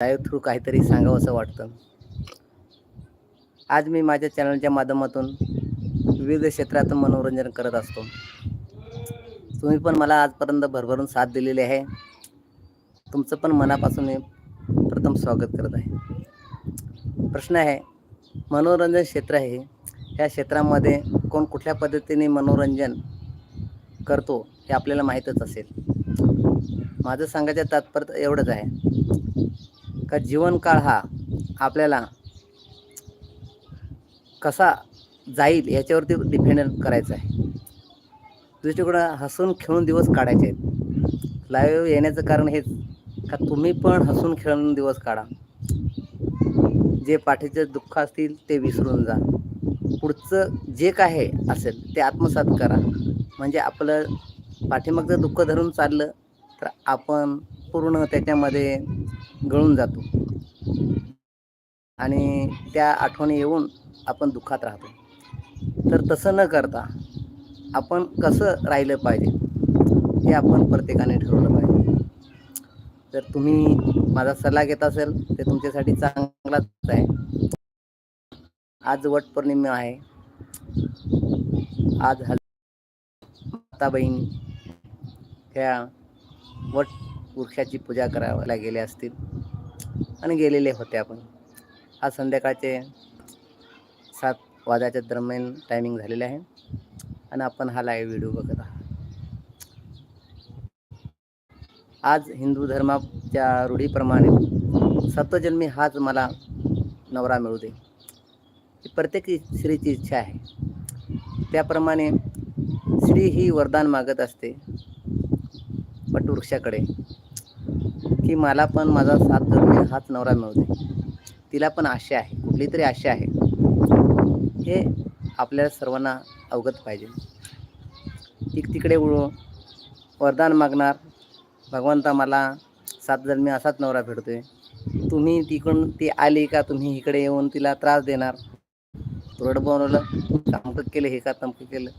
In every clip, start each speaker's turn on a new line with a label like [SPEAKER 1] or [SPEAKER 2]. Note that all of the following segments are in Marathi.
[SPEAKER 1] लाईव्ह थ्रू काहीतरी सांगावं असं वाटतं. आज मी माझ्या चॅनलच्या माध्यमातून विविध क्षेत्रातून मनोरंजन करत असतो. तुम्ही पण मला आजपर्यंत भरभरून साथ दिलेली आहे. तुमचं पण मनापासून मी प्रथम स्वागत करत आहे. प्रश्न आहे मनोरंजन क्षेत्र आहे. या क्षेत्रामध्ये कोण कुठल्या पद्धतीने मनोरंजन करतो हे आपल्याला माहीतच असेल. माझं सांगायचं तात्पर्य एवढंच आहे. का जीवनकाळ हा आपल्याला कसा जाईल याच्यावरती डिपेंड करायचं आहे. दुसरीकडं हसून खेळून दिवस काढायचे आहेत. लाईव्ह येण्याचं कारण हेच का तुम्ही पण हसून खेळून दिवस काढा. जे पाठीचे दुःख असतील ते विसरून जा. पुढचं जे काय आहे असेल ते आत्मसात करा. म्हणजे आपलं पाठीमागचं दुःख धरून चाललं तर आपण पूर्ण त्याच्यामध्ये गळून जातो. आणि त्या आठवणी येऊन आपण दुःखात राहतो तर तसं न करता आपण कसं राहिलं पाहिजे हे आपण प्रत्येकाने ठरवलं पाहिजे. जर तुम्ही माझा सल्ला घेत असेल ते तुमच्यासाठी चांगलाच आहे. आज वटपौर्णिमा आहे. आज हल माता बहीण त्या वट वृक्षाची पूजा करायला गेले असतील. आणि गेलेले होते आपण. आज संध्याकाळचे सात वाजाच्या दरम्यान टायमिंग झालेले आहे. आणि आपण हा लाईव्ह व्हिडिओ बघत आहात. आज हिंदू धर्माच्या रूढीप्रमाणे सत्वजन्मी हाच मला नवरा मिळू दे. ही प्रत्येक स्त्रीची इच्छा आहे. त्याप्रमाणे स्त्री ही वरदान मागत असते. वटवृक्षाकडे की मला पण माझा सात धरून हाच नवरा मिळवते तिला पण आशा आहे कुठली तरी आशा आहे. हे आपल्या सर्वांना अवगत पाहिजे. तिक तिकडे उडो वरदान मागणार. भगवंता मला सात जन्मी असाच नवरा भेटतोय तुम्ही तिकडून ती आली का तुम्ही इकडे येऊन तिला त्रास देणार? तुरड बनवलं तमकं केलं हे का तमकं केलं?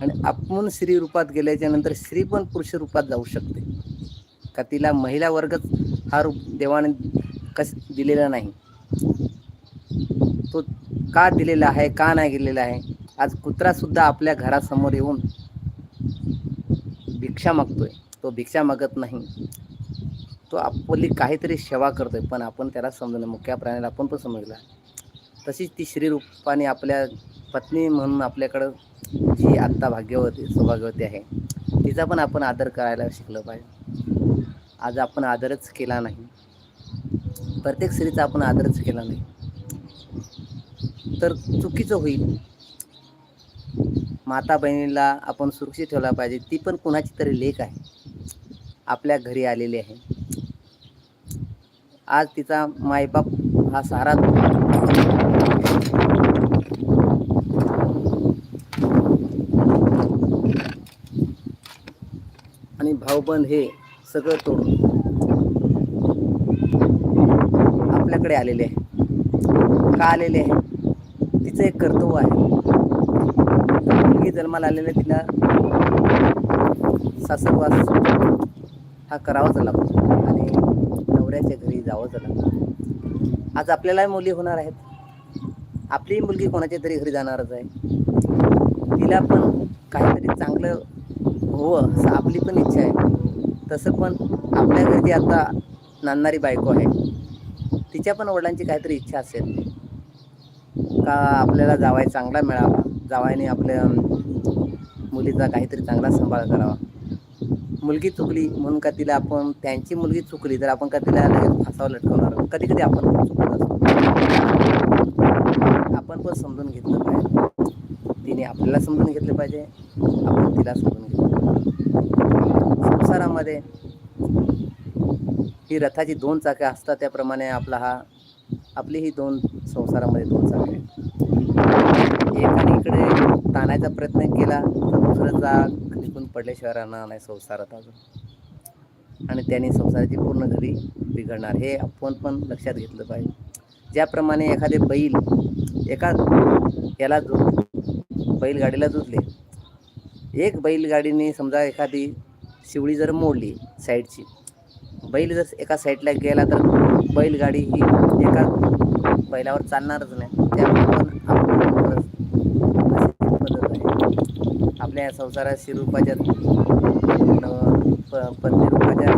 [SPEAKER 1] आणि आपण स्त्री रूपात गेल्याच्यानंतर स्त्री पण पुरुष रूपात जाऊ शकते. का तिला महिला वर्गच हा रूप देवाने कस दिलेला नाही. तो का दिलेला आहे का नाही दिलेला आहे? आज कुत्रासुद्धा आपल्या घरासमोर येऊन भिक्षा मागतोय. तो भिक्षा मागत नाही. तो आपली काहीतरी सेवा करतोय पण आपण त्याला समजलं मुख्या प्राण्याला आपण पण समजला तशीच ती श्रीरूपाने आपल्या पत्नी म्हणून आपल्याकडं जी आत्ता भाग्यवती सौभाग्यवती आहे तिचा पण आपण आदर करायला शिकलं पाहिजे. आज आपण आदरच केला नाही. प्रत्येक स्त्रीचा आपण आदरच केला नाही. तर चुकीचं होईल. माता बहिणीला आपण सुरक्षित ठेवला पाहिजे. ती पण कुणाची तरी लेख आहे. आपल्या घरी आलेली आहे. आज तिचा मायबाप हा सारा आणि भाऊबंद हे सगळं तोडून आपल्याकडे आलेले आहे. का आलेले आहे? तिचं एक कर्तव्य आहे. मुलगी जन्माला आलेले तिला सासरवास हा करावाच लागतो. आणि नवऱ्याच्या घरी जावंच लागतं. आज आपल्यालाही मुली होणार आहेत. आपलीही मुलगी कोणाच्या तरी घरी जाणारच आहे. तिला पण काहीतरी चांगलं होवं असं आपली पण इच्छा आहे. तसं पण आपल्या घरी आता नांदणारी बायको आहे. तिच्या पण वडिलांची काहीतरी इच्छा असेल. का आपल्याला जावाय चांगला मिळावा. जावायने आपल्या मुलीचा काहीतरी चांगला सांभाळ करावा. मुलगी चुकली म्हणून का तिला आपण त्यांची मुलगी चुकली तर आपण का तिला लगेच फासावर लटकवणार? कधी कधी आपण आपण पण समजून घेतलं पाहिजे. तिने आपल्याला समजून घेतलं पाहिजे. आपण तिला समजून घेतलं पाहिजे. संसारामध्ये. ही रथाची दोन चाके असतात त्याप्रमाणे आपला हा आपली ही दोन संसारामध्ये दोन चाके आहेत. एकाने इकडे ताणायचा प्रयत्न केला तर दुसरं चाक निघून पडल्याशिवाय राहणार नाही संसारात अजून. आणि त्याने संसाराची पूर्ण घरी बिघडणार हे आपण पण लक्षात घेतलं पाहिजे. ज्याप्रमाणे एखादे बैल एका याला जो बैलगाडीला जुजले एक बैलगाडीने समजा एखादी शिवळी जर मोडली साईडची बैल जर एका साईडला गेला तर बैलगाडी ही एका बैलावर चालणारच नाही. त्यामुळे पण आपल्या या संसारात शिरूपाच्या पत्नी रूपाच्या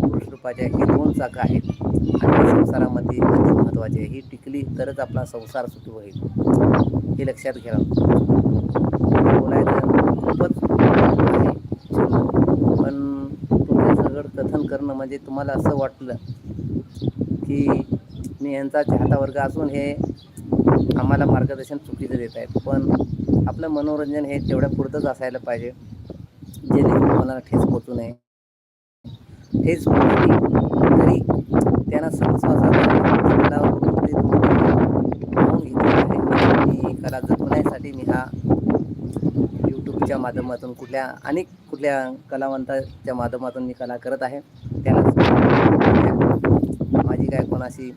[SPEAKER 1] पुरुष रूपाच्या हे दोन चाकं आहेत. आणि संसारामध्ये अति महत्त्वाचे आहे. ही टिकली तरच आपला संसार सुखी होईल. हे लक्षात घ्या बोलायचं खूपच आहे पण तुमचं करणं म्हणजे तुम्हाला असं वाटलं की मी यांचा चाहतावर्ग असून हे आम्हाला मार्गदर्शन चुकीचं देत आहेत. पण आपलं मनोरंजन हे तेवढ्या पुरतंच असायला पाहिजे जेणेकरून कोणाला ठेस पोचू नये. ठेस पोचली तरी त्यांना समस्या मी कला जपण्यासाठी मी हा यूट्यूबच्या माध्यमातून कुठल्या अनेक कुठल्या कलावंताच्या माध्यमातून मी कला करत आहे त्याला माझी काय कोणाशी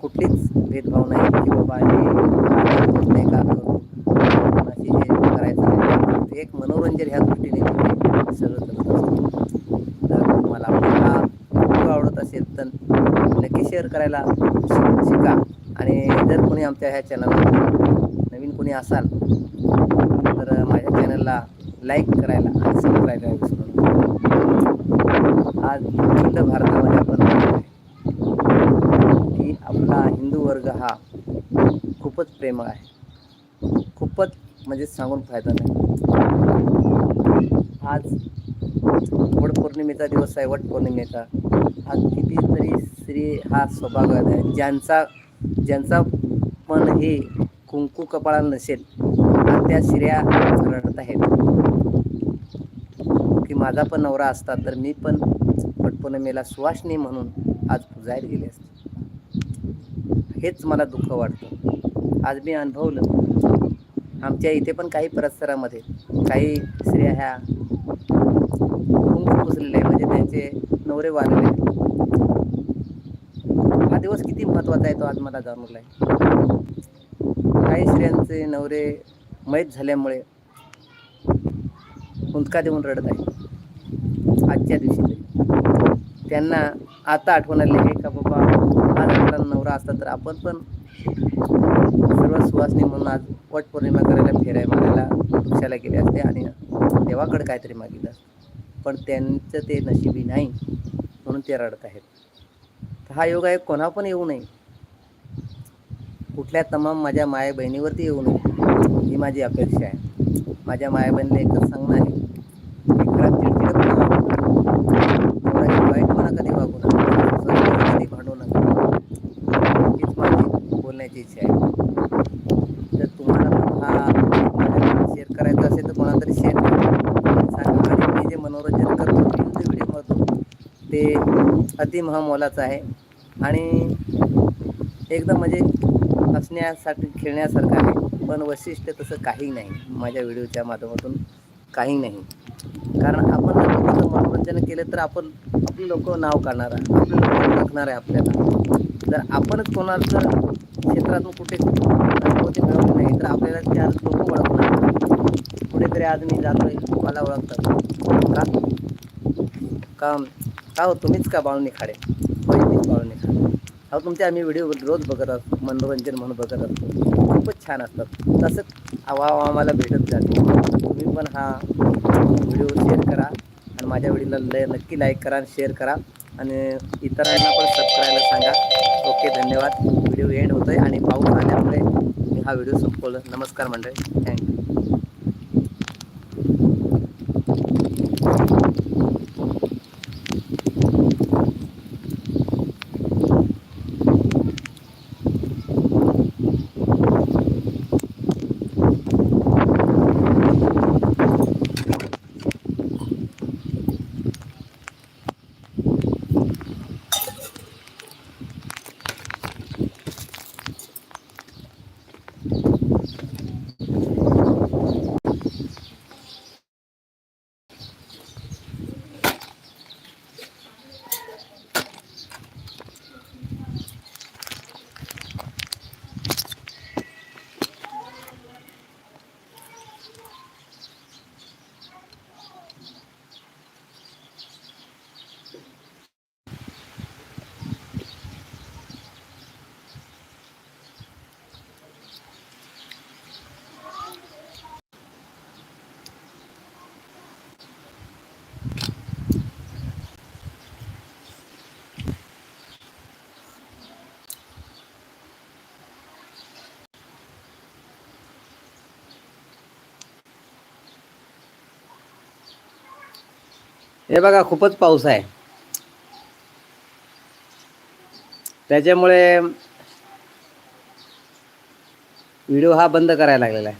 [SPEAKER 1] कुठलीच भेदभाव नाही की बाबा हे नाही का? कोणाशी हे करायचं नाही. एक मनोरंजन ह्या दृष्टीने मी सगळं करत असतो. तर मला खूप आवडत असेल तर नक्की शेअर करायला शिका. आणि जर कोणी आमच्या ह्या चॅनलला नवीन कोणी असाल तर माझ्या चॅनलला लाईक करायला आणि सबस्क्राईब करायला विसरू नका. आज अखंड भारतामध्ये आपण आहे की आपला हिंदू वर्ग हा खूपच प्रेमळ आहे. खूपच म्हणजे सांगून फायदा नाही. आज वटपौर्णिमेचा दिवस आहे वटपौर्णिमेचा आज कितीतरी स्त्री हा सौभाग्य आहे. ज्यांचा ज्यांचा पण हे कुंकू कपाळाला नसेल आणि त्या स्त्रिया रडत आहेत. की माझा पण नवरा असता तर मी पण वटपौर्णिमेला सुवासनी म्हणून आज पुजायला गेले असते. हेच मला दुःख वाटतं. आज मी अनुभवलं आमच्या इथे पण काही परिसरामध्ये काही स्त्रिया ह्या कुंकू आहे म्हणजे त्यांचे नवरे वारले आहेत. हा दिवस किती महत्त्वाचा आहे तो आज मला जाणवला आहे काही स्त्रियांचे नवरे मयत झाल्यामुळे हुंदका देऊन रडत आहे. आजच्या दिवशी तरी. त्यांना आता आठवण आली आहे का बाबा आज आपला नवरा असता तर आपण पण सर्व सुवासनी म्हणून आज वटपौर्णिमा करायला फेऱ्या मारायला वृक्षाला गेले असते आणि देवाकडे काहीतरी मागितलं असतं. पण त्यांचं ते नशिबी नाही म्हणून ते रडत आहेत. हा योग आहे कोणा पण येऊ नये. कुठल्या तमाम माझ्या माया बहिणीवरती येऊ नये. ही माझी अपेक्षा आहे. माझ्या माया एकच सांगणं आहे की घरात चिडचिडत नका कधी वागू नका. कधी भांडू नका. हीच माझी बोलण्याची इच्छा आहे. जर तुम्हाला हा शेअर करायचा असेल तर कोणातरी शेअर करा. सांगा. आणि मी जे मनोरंजन करतो व्हिडिओ करतो ते अतिमहामोलाचं आहे. आणि एकदम म्हणजे हसण्यासाठी खेळण्यासारखं आहे. पण वैशिष्ट्य तसं काही नाही. माझ्या व्हिडिओच्या माध्यमातून काही नाही. कारण आपण जर लोकांचं मनोरंजन केलं तर आपण आपली लोक नाव काढणार आहे. आपली लोक ओळखणार आहे आपल्याला. जर आपणच कोणाला जर क्षेत्रातून कुठे अनुभूती मिळवली नाही तर आपल्याला त्या लोक ओळखणार कुठेतरी आज मी जातो मला ओळखतात का? का हो तुम्हीच का बाळून खाडे? होय मीच बाळूनी खाडे. अहो तुमचे आम्ही व्हिडिओ रोज बघत असतो मनोरंजन म्हणून बघत असतो खूपच छान असतात. तसंच आवाव आम्हाला भेटत जाते तुम्ही पण हा व्हिडिओ शेअर करा आणि माझ्या व्हिडिओला लय नक्की लाईक करा आणि शेअर करा. आणि इतरांना पण सबस्क्राईबला सांगा. ओके धन्यवाद. व्हिडिओ एंड होतो आहे आणि पाऊस आल्यामुळे मी हा व्हिडिओ संपवलं. नमस्कार मंडळी. थँक्यू हे बघा खूपच पाऊस आहे. त्याच्यामुळे व्हिडिओ हा बंद करायला लागलेला आहे.